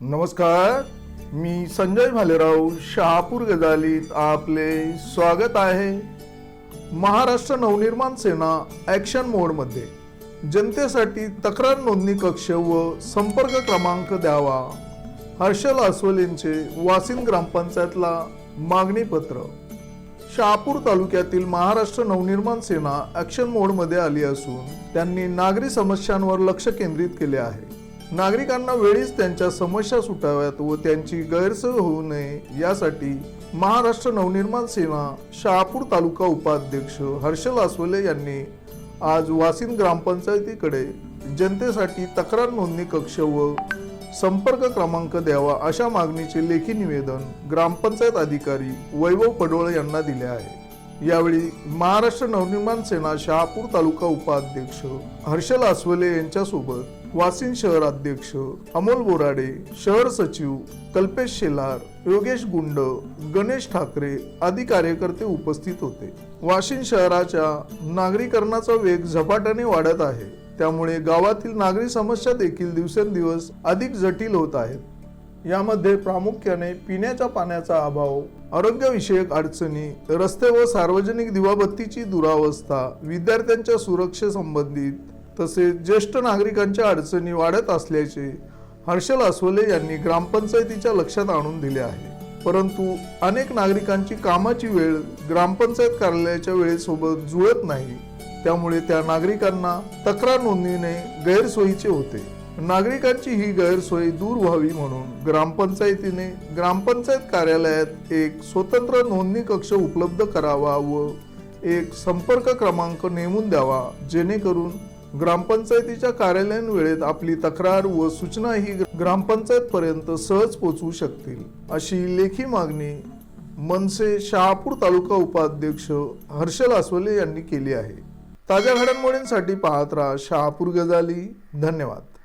नमस्कार मी संजय भालेराव शहापूर गजालीत आपले स्वागत आहे. महाराष्ट्र नवनिर्माण सेना ॲक्शन मोडमध्ये. जनतेसाठी तक्रार नोंदणी कक्ष व संपर्क क्रमांक द्यावा. हर्षल अस्वलेंचे वासिन ग्रामपंचायतला मागणी पत्र. शहापूर तालुक्यातील महाराष्ट्र नवनिर्माण सेना ॲक्शन मोडमध्ये आली असून त्यांनी नागरी समस्यांवर लक्ष केंद्रित केले आहे. नागरिकांना वेळीच त्यांच्या समस्या सुटाव्यात व त्यांची गैरसोय होऊ नये यासाठी महाराष्ट्र नवनिर्माण सेना शहापूर तालुका उपाध्यक्ष हर्षल आसवले यांनी आज वासिन ग्रामपंचायतीकडे जनतेसाठी तक्रार नोंदणी कक्ष व संपर्क क्रमांक द्यावा अशा मागणीचे लेखी निवेदन ग्रामपंचायत अधिकारी वैभव पडोळे यांना दिले आहे. यावेळी महाराष्ट्र नवनिर्माण सेना शहापूर तालुका उपाध्यक्ष हर्षल आसवले यांच्यासोबत वासिन शहर अध्यक्ष अमोल बोराडे शहर सचिव कल्पेश शेलार योगेश गुंड गणेश ठाकरे आदी कार्यकर्ते उपस्थित होते. वाशिम शहराच्या नागरीकरणाचा वेग झपाट्याने वाढत आहे. त्यामुळे गावातील नागरी समस्या देखील दिवसेंदिवस अधिक जटिल होत आहेत. यामध्ये प्रामुख्याने पिण्याच्या पाण्याचा अभाव आरोग्यविषयक अडचणी रस्ते व सार्वजनिक दिवाबत्तीची दुरावस्था विद्यार्थ्यांच्या सुरक्षेसंबंधित तसेच ज्येष्ठ नागरिकांच्या अडचणी वाढत असल्याचे हर्षल अस्वले यांनी ग्रामपंचायतीच्या लक्षात आणून दिले आहे. परंतु अनेक नागरिकांची कामाची वेळ ग्रामपंचायत कार्यालयाच्या वेळेसोबत जुळत नाही. त्यामुळे त्या नागरिकांना तक्रार नोंदणीने गैरसोयीचे होते. नागरिकांची ही गैरसोय दूर व्हावी म्हणून ग्रामपंचायतीने ग्रामपंचायत कार्यालयात एक स्वतंत्र नोंदणी कक्ष उपलब्ध करावा व एक संपर्क क्रमांक नेमून द्यावा जेणेकरून ग्रामपंचायतीच्या कार्यालयीन वेळेत आपली तक्रार व सूचना ही ग्रामपंचायतपर्यंत सहज पोचवू शकतील अशी लेखी मागणी मनसे शहापूर तालुका उपाध्यक्ष हर्षल आसवले यांनी केली आहे. ताज्या घडामोडींसाठी पाहत राहा शहापूर गजाली. धन्यवाद.